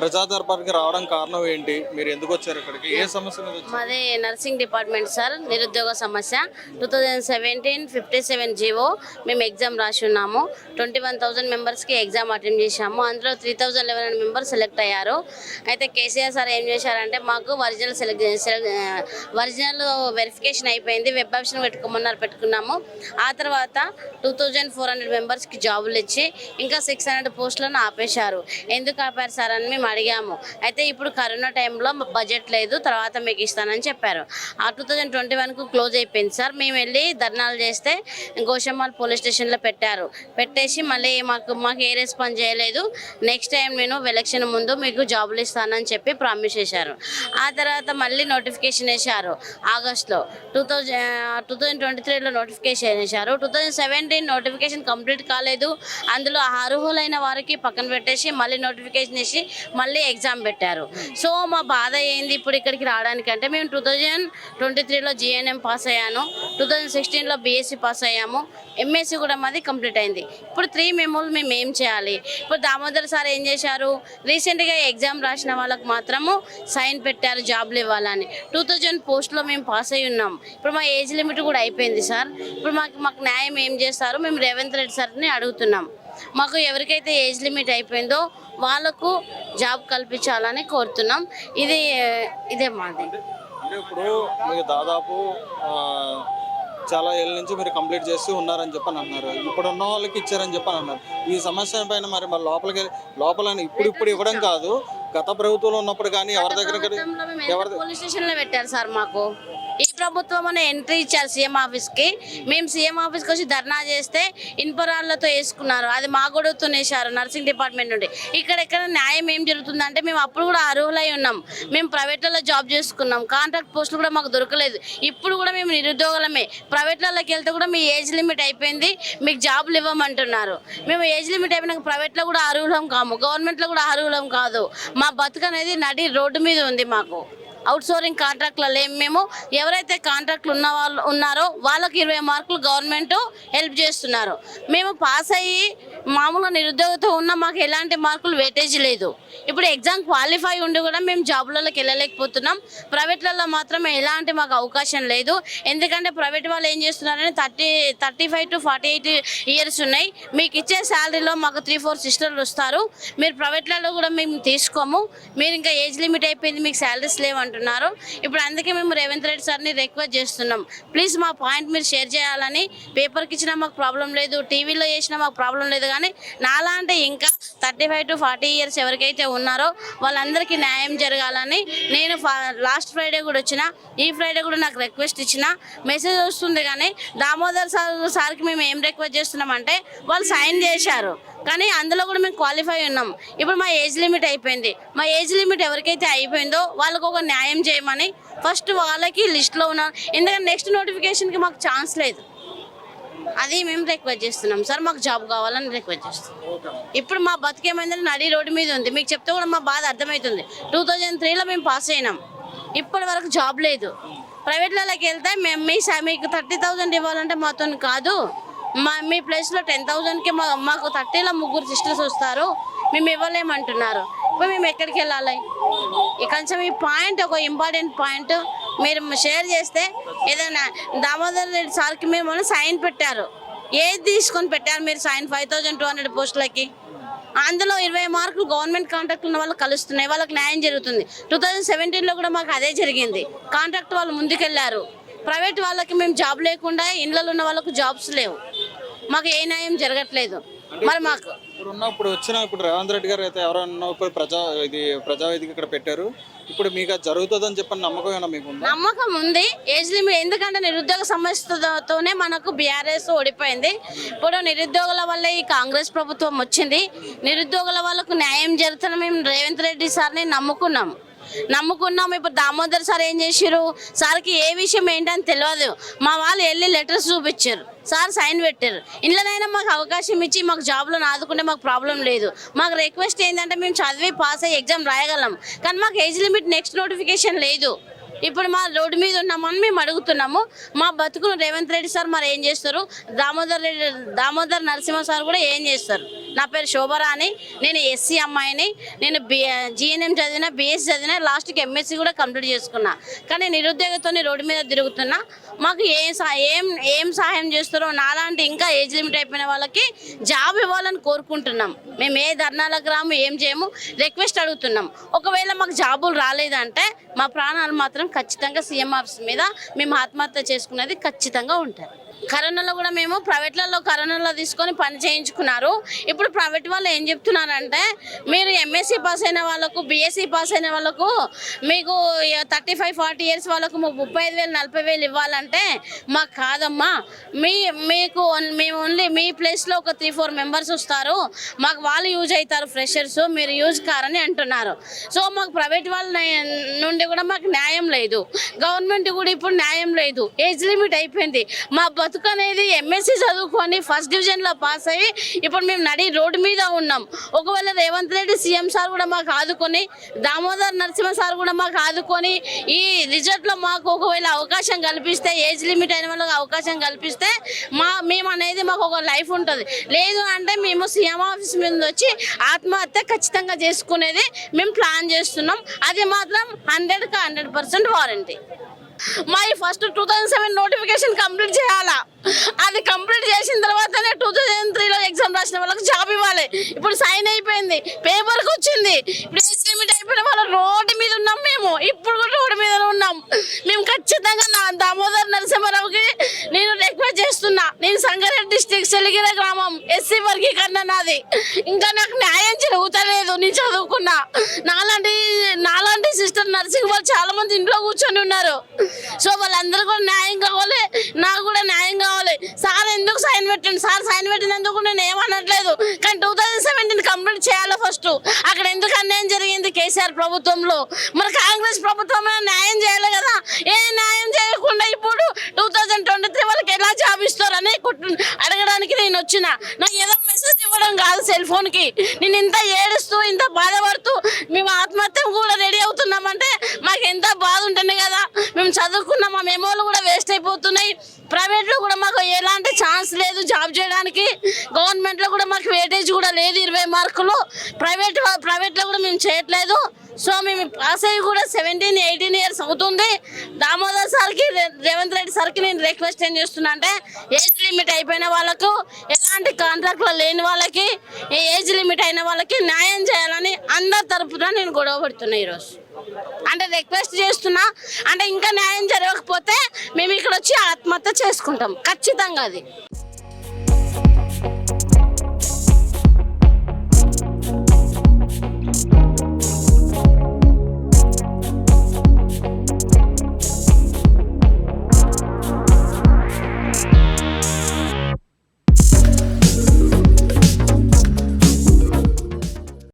ప్రజా దర్బార్కి రావడం కారణం ఏంటి? మీరు ఎందుకు వచ్చారు ఇక్కడికి? ఏ సమస్య మీద వచ్చారు? మాది నర్సింగ్ డిపార్ట్మెంట్ సార్ నిరుద్యోగ సమస్య. Two thousand seventeen fifty seven GO మేము ఎగ్జామ్ రాసి ఉన్నాము. ట్వంటీ వన్ థౌసండ్ మెంబర్స్కి ఎగ్జామ్ అటెండ్ చేశాము. అందులో three thousand eleven hundred members select అయ్యారు. అయితే కేసీఆర్ సార్ ఏం చేశారంటే మాకు ఒరిజినల్ సెలెక్ట్ ఒరిజినల్ వెరిఫికేషన్ అయిపోయింది. వెబ్ ఆప్షన్ పెట్టుకోమన్నారు పెట్టుకున్నాము. ఆ తర్వాత టూ థౌజండ్ ఫోర్ హండ్రెడ్ మెంబర్స్కి జాబులు ఇచ్చి ఇంకా సిక్స్ హండ్రెడ్ పోస్టులను ఆపేశారు. ఎందుకు ఆపారు సార్ అని మేము అడిగాము. అయితే ఇప్పుడు కరోనా టైంలో బడ్జెట్ లేదు తర్వాత మీకు ఇస్తానని చెప్పారు. ఆ టూ థౌజండ్ ట్వంటీ వన్కు క్లోజ్ అయిపోయింది సార్. మేము వెళ్ళి ధర్నాలు చేస్తే గోషమ్మాల్ పోలీస్ స్టేషన్లో పెట్టారు. పెట్టేసి మళ్ళీ మాకు మాకు ఏ రెస్పాన్స్ చేయలేదు. నెక్స్ట్ టైం నేను ఎలక్షన్ ముందు మీకు జాబులు ఇస్తానని చెప్పి ప్రామిస్ చేశారు. ఆ తర్వాత మళ్ళీ నోటిఫికేషన్ వేశారు ఆగస్ట్లో. Two thousand two thousand twenty త్రీలో నోటిఫికేషన్ వేశారు. Two thousand seventeen notification complete కాలేదు. అందులో అర్హులైన వారికి పక్కన పెట్టేసి మళ్ళీ నోటిఫికేషన్ వేసి మళ్ళీ ఎగ్జామ్ పెట్టారు. సో మా బాధ ఏంది? ఇప్పుడు ఇక్కడికి రావడానికంటే మేము టూ థౌజండ్ ట్వంటీ త్రీలో జిఎన్ఎం పాస్ అయ్యాను. టూ థౌజండ్ సిక్స్టీన్లో బీఎస్సీ పాస్ అయ్యాము. ఎంఎస్సీ కూడా మాది కంప్లీట్ అయింది. ఇప్పుడు త్రీ మెమోలు మేము ఏం చేయాలి? ఇప్పుడు దామోదర్ సార్ ఏం చేశారు? రీసెంట్గా ఎగ్జామ్ రాసిన వాళ్ళకి మాత్రము సైన్ పెట్టారు జాబ్లు ఇవ్వాలని. టూ థౌజండ్ పోస్ట్లో మేము పాస్ అయి ఉన్నాం. ఇప్పుడు మా ఏజ్ లిమిట్ కూడా అయిపోయింది సార్. ఇప్పుడు మాకు మాకు న్యాయం ఏం చేస్తారు? మేము రేవంత్ రెడ్డి సార్ని అడుగుతున్నాం. మాకు ఎవరికైతే ఏజ్ లిమిట్ అయిపోయిందో వాళ్ళకు జాబ్ కల్పించాలని కోరుతున్నాం. ఇది ఇదే మాది. ఇప్పుడు మీకు దాదాపు చాలా ఏళ్ళ నుంచి మీరు కంప్లీట్ చేస్తూ ఉన్నారని చెప్పని అన్నారు. ఇప్పుడు ఉన్న వాళ్ళకి ఇచ్చారని చెప్పని అన్నారు. ఈ సమస్య పైన మరి మరి లోపలికి లోపల ఇప్పుడు ఇప్పుడు ఇవ్వడం కాదు. గత ప్రభుత్వంలో ఉన్నప్పుడు కానీ ఎవరి దగ్గర పోలీస్ స్టేషన్లో పెట్టారు సార్ మాకు? ఈ ప్రభుత్వం అనే ఎంట్రీ ఇచ్చారు సీఎం ఆఫీస్కి. మేము సీఎం ఆఫీస్కి వచ్చి ధర్నా చేస్తే ఇన్పరాళ్ళతో వేసుకున్నారు. అది మా వేశారు నర్సింగ్ డిపార్ట్మెంట్ నుండి. ఇక్కడ ఎక్కడ న్యాయం ఏం జరుగుతుందంటే మేము అప్పుడు కూడా అర్హులై ఉన్నాం. మేము ప్రైవేట్లలో జాబ్ చేసుకున్నాం. కాంట్రాక్ట్ పోస్టులు కూడా మాకు దొరకలేదు. ఇప్పుడు కూడా మేము నిరుద్యోగులమే. ప్రైవేట్లలోకి వెళ్తే కూడా మీ ఏజ్ లిమిట్ అయిపోయింది. మీకు జాబులు ఇవ్వమంటున్నారు. మేము ఏజ్ లిమిట్ అయిపోయినాక ప్రైవేట్లో కూడా అర్హులం కాము. గవర్నమెంట్లో కూడా అర్హులం కాదు. మా బతుకనేది నడి రోడ్డు మీద ఉంది మాకు. అవుట్సోరింగ్ కాంట్రాక్ట్లలో ఏం మేము ఎవరైతే కాంట్రాక్ట్లు ఉన్న వాళ్ళు ఉన్నారో వాళ్ళకి ఇరవై మార్కులు గవర్నమెంట్ హెల్ప్ చేస్తున్నారు. మేము పాస్ అయ్యి మామూలుగా నిరుద్యోగతో ఉన్న మాకు ఎలాంటి మార్కులు వెయిటేజ్ లేదు. ఇప్పుడు ఎగ్జామ్ క్వాలిఫై ఉండి కూడా మేము జాబ్లలోకి వెళ్ళలేకపోతున్నాం. ప్రైవేట్లలో మాత్రం ఎలాంటి మాకు అవకాశం లేదు. ఎందుకంటే ప్రైవేట్ వాళ్ళు ఏం చేస్తున్నారని thirty thirty five to forty eight years ఉన్నాయి. మీకు ఇచ్చే శాలరీలో మాకు త్రీ ఫోర్ సిస్టర్లు వస్తారు. మీరు ప్రైవేట్లలో కూడా మేము తీసుకోము. మీరు ఇంకా ఏజ్ లిమిట్ అయిపోయింది మీకు శాలరీస్ అంటున్నారు. ఇప్పుడు అందుకే మేము రేవంత్ రెడ్డి సార్ని రిక్వెస్ట్ చేస్తున్నాం. ప్లీజ్ మా పాయింట్ మీరు షేర్ చేయాలని. పేపర్కి ఇచ్చినా మాకు ప్రాబ్లం లేదు టీవీలో చేసినా మాకు ప్రాబ్లం లేదు కానీ నాలా అంటే ఇంకా thirty five to forty years ఎవరికైతే ఉన్నారో వాళ్ళందరికీ న్యాయం జరగాలని నేను లాస్ట్ ఫ్రైడే కూడా వచ్చిన ఈ ఫ్రైడే కూడా నాకు రిక్వెస్ట్ ఇచ్చిన మెసేజ్ వస్తుంది కానీ దామోదర్ సార్ సార్కి మేము ఏం రిక్వెస్ట్ చేస్తున్నామంటే వాళ్ళు సైన్ చేశారు. కానీ అందులో కూడా మేము క్వాలిఫై ఉన్నాం. ఇప్పుడు మా ఏజ్ లిమిట్ అయిపోయింది. మా ఏజ్ లిమిట్ ఎవరికైతే అయిపోయిందో వాళ్ళకు ఒక న్యాయం చేయమని ఫస్ట్ వాళ్ళకి లిస్ట్లో ఉన్నారు ఎందుకంటే నెక్స్ట్ నోటిఫికేషన్కి మాకు ఛాన్స్ లేదు. అది మేము రిక్వెస్ట్ చేస్తున్నాం. సార్ మాకు జాబ్ కావాలని రిక్వెస్ట్ చేస్తున్నాం. ఇప్పుడు మా బతికేమైందని నడి రోడ్డు మీద ఉంది. మీకు చెప్తే కూడా మా బాధ అర్థమవుతుంది. టూ థౌజండ్ త్రీలో మేము పాస్ అయినాం. ఇప్పటి వరకు జాబ్ లేదు. ప్రైవేట్లలోకి వెళ్తే మేము మీ మీకు థర్టీ థౌజండ్ ఇవ్వాలంటే మాతో కాదు. మా మీ ప్లేస్లో టెన్ థౌజండ్కి మా మాకు థర్టీలో ముగ్గురు సిస్టర్స్ వస్తారు. మేము ఇవ్వలేమంటున్నారు. ఇప్పుడు మేము ఎక్కడికి వెళ్ళాలి? కొంచెం ఈ పాయింట్ ఒక ఇంపార్టెంట్ పాయింట్ మీరు షేర్ చేస్తే ఏదైనా దామోదర్ రెడ్డి సార్కి మీరు సైన్ పెట్టారు. ఏది తీసుకొని పెట్టారు మీరు సైన్ ఫైవ్ థౌజండ్ టూ హండ్రెడ్ పోస్టులకి. అందులో ఇరవై మార్కులు గవర్నమెంట్ కాంట్రాక్ట్ ఉన్న వాళ్ళకి కలుస్తున్నాయి. వాళ్ళకి న్యాయం జరుగుతుంది. టూ థౌజండ్ సెవెంటీన్లో కూడా మాకు అదే జరిగింది. కాంట్రాక్ట్ వాళ్ళు ముందుకెళ్ళారు ప్రైవేట్ వాళ్ళకి మేము జాబ్ లేకుండా ఇండ్లలో ఉన్న వాళ్ళకు జాబ్స్ లేవు. మాకు ఏ న్యాయం జరగట్లేదు. మరి మాకు ఇప్పుడు ఉన్న ఇప్పుడు వచ్చిన ఇప్పుడు రేవంత్ రెడ్డి గారు అయితే ఎవరన్నా ఇప్పుడు ప్రజా ఇది ప్రజావేదిక ఇక్కడ పెట్టారు. ఇప్పుడు మీకు అది జరుగుతుందని చెప్పని నమ్మకం ఏమైనా మీకు ఉందా? నమ్మకం ఉంది. ఏజ్ లిమిట్ ఎందుకంటే నిరుద్యోగ సమస్యతోనే మనకు బీఆర్ఎస్ ఓడిపోయింది. ఇప్పుడు నిరుద్యోగుల వల్ల ఈ కాంగ్రెస్ ప్రభుత్వం వచ్చింది. నిరుద్యోగుల వాళ్ళకు న్యాయం జరుగుతున్న మేము రేవంత్ రెడ్డి సార్ని నమ్ముకున్నాం నమ్ముకున్నాం. ఇప్పుడు దామోదర్ సార్ ఏం చేశారు సార్కి ఏ విషయం ఏంటని తెలియదు మా వాళ్ళు వెళ్ళి లెటర్స్ చూపించారు సార్ సైన్ పెట్టారు ఇంట్లోనైనా మాకు అవకాశం ఇచ్చి మాకు జాబ్లో ఆదుకుంటే మాకు ప్రాబ్లం లేదు. మాకు రిక్వెస్ట్ ఏంటంటే మేము చదివి పాస్ అయ్యి ఎగ్జామ్ రాయగలం. కానీ మాకు ఏజ్ లిమిట్ నెక్స్ట్ నోటిఫికేషన్ లేదు. ఇప్పుడు మా రోడ్డు మీద ఉన్నామని మేము అడుగుతున్నాము. మా బతుకును రేవంత్ రెడ్డి సార్ మరి ఏం చేస్తారు? దామోదర్ రెడ్డి దామోదర్ నరసింహ సార్ కూడా ఏం చేస్తారు? నా పేరు శోభరాణి. నేను ఎస్సీ అమ్మాయిని. నేను బి జిఎన్ఎం చదివిన బిఎస్ చదివిన లాస్ట్కి ఎంఎస్సీ కూడా కంప్లీట్ చేసుకున్నా. కానీ నిరుద్యోగంతో రోడ్డు మీద తిరుగుతున్నా. మాకు ఏ ఏం ఏం సహాయం చేస్తారో నాలాంటి ఇంకా ఏజ్ లిమిట్ అయిపోయిన వాళ్ళకి జాబ్ ఇవ్వాలని కోరుకుంటున్నాం. మేము ఏ ధర్నాలకు రాము ఏం చేయము రిక్వెస్ట్ అడుగుతున్నాం. ఒకవేళ మాకు జాబులు రాలేదంటే మా ప్రాణాలు మాత్రం ఖచ్చితంగా సీఎం ఆఫీస్ మీద మేము ఆత్మహత్య చేసుకునేది ఖచ్చితంగా ఉంటారు. కరోనాలో కూడా మేము ప్రైవేట్లలో కరోనాలో తీసుకొని పని చేయించుకున్నారు. ఇప్పుడు ప్రైవేట్ వాళ్ళు ఏం చెప్తున్నారంటే మీరు ఎంఎస్సీ పాస్ అయిన వాళ్ళకు బీఎస్సీ పాస్ అయిన వాళ్ళకు మీకు థర్టీ ఫైవ్ ఫార్టీ ఇయర్స్ వాళ్ళకు ముప్పై ఐదు వేలు నలభై వేలు ఇవ్వాలంటే మాకు కాదమ్మా. మీ మీకు మేము ఓన్లీ మీ ప్లేస్లో ఒక త్రీ ఫోర్ మెంబర్స్ వస్తారు. మాకు వాళ్ళు యూజ్ అవుతారు ఫ్రెషర్స్ మీరు యూజ్ కారని అంటున్నారు. సో మాకు ప్రైవేట్ వాళ్ళ నుండి కూడా మాకు న్యాయం లేదు. గవర్నమెంట్ కూడా ఇప్పుడు న్యాయం లేదు. ఏజ్ లిమిట్ అయిపోయింది. మా బతుకు అనేది ఎంఎస్సీ చదువుకొని ఫస్ట్ డివిజన్లో పాస్ అయ్యి ఇప్పుడు మేము నడి రోడ్డు మీద ఉన్నాం. ఒకవేళ రేవంత్ రెడ్డి సీఎం సార్ కూడా మాకు ఆదుకొని దామోదర్ నరసింహ సార్ కూడా మాకు ఆదుకొని ఈ రిజల్ట్లో మాకు ఒకవేళ అవకాశం కల్పిస్తే ఏజ్ లిమిట్ అయిన వాళ్ళకి అవకాశం కల్పిస్తే మా మేము అనేది మాకు ఒక లైఫ్ లైఫ్ ఉంటుంది. లేదు అంటే మేము సీఎం ఆఫీస్ మీద వచ్చి ఆత్మహత్య ఖచ్చితంగా చేసుకునేది మేము ప్లాన్ చేస్తున్నాం. అది మాత్రం హండ్రెడ్కి హండ్రెడ్ పర్సెంట్ వారంటీ. మరి first two thousand seven notification complete చేయాలా? అది కంప్లీట్ చేసిన తర్వాతనే టూ థౌజండ్ త్రీలో ఎగ్జామ్ రాసిన వాళ్ళకి జాబ్ ఇవ్వాలి. ఇప్పుడు సైన్ అయిపోయింది. పేపర్కి వచ్చింది. ఇప్పుడు ఏజ్ అయిపోయిన వాళ్ళ రోడ్డు మీద ఉన్నాం మేము. ఇప్పుడు కూడా రోడ్డు మీద ఉన్నాం. మేము ఖచ్చితంగా దామోదర్ నరసింహారావుకి నేను చేస్తున్నా. నేను సంగారెడ్డి డిస్టిక్ చెలిగిర గ్రామం ఎస్సీ వర్గీకరణ నాది. ఇంకా నాకు న్యాయం జరుగుతలేదు. నేను చదువుకున్నా. నాలాంటి నాలాంటి సిస్టర్ నర్సింగ్ వాళ్ళు చాలా మంది ఇంట్లో కూర్చొని ఉన్నారు. సో వాళ్ళందరూ కూడా న్యాయం కావాలి. నాకు కూడా న్యాయం కావాలి. సార్ ఎందుకు సైన్ పెట్టండి? సార్ సైన్ పెట్టినందుకు నేను ఏమనట్లేదు. కానీ టూ థౌజండ్ కంప్లీట్ చేయాలి ఫస్ట్? అక్కడ ఎందుకు అన్యాయం జరిగింది కేసీఆర్ ప్రభుత్వంలో? మరి కాంగ్రెస్ ప్రభుత్వం న్యాయం చేయాలి కదా. ఏ న్యాయం చేయకుండా ఇప్పుడు టూ థౌజండ్ ట్వంటీ త్రీ వాళ్ళకి ఎలా జాబ్ ఇస్తారని కుట్టు- అడగడానికి నేను వచ్చిన. నాకు ఏదో మెసేజ్ ఇవ్వడం కాదు సెల్ ఫోన్కి. నేను ఇంత ఏ ఇంత బాధపడుతూ మేము ఆత్మహత్య కూడా రెడీ అవుతున్నామంటే మాకు ఎంత బాధ ఉంటుంది కదా మేము చదువుకున్నాం మా మెమోలు కూడా వేస్ట్ అయిపోతున్నాయి ప్రైవేట్లో కూడా మాకు ఎలాంటి ఛాన్స్ లేదు జాబ్ చేయడానికి. గవర్నమెంట్లో కూడా మాకు వేటేజ్ కూడా లేదు ఇరవై మార్కులు. ప్రైవేట్ ప్రైవేట్లో కూడా మేము చేయట్లేదు. సో మేము పాస్ అయ్యి కూడా సెవెంటీన్ ఎయిటీన్ ఇయర్స్ అవుతుంది. దామోదర్ సార్కి రేవంత్ రెడ్డి సార్కి నేను రిక్వెస్ట్ ఏం చేస్తున్నా అంటే ఏజ్ లిమిట్ అయిపోయిన వాళ్ళకు ఎలాంటి కాంట్రాక్ట్లో లేని వాళ్ళకి ఏజ్ లిమిట్ అయిన వాళ్ళకి న్యాయం చేయాలని అందరి తరపున నేను గొడవ పడుతున్నా ఈరోజు. అంటే రిక్వెస్ట్ చేస్తున్నా అంటే ఇంకా న్యాయం జరగకపోతే మేము ఇక్కడ వచ్చి ఆత్మహత్య చేసుకుంటాం. ఖచ్చితంగా అది.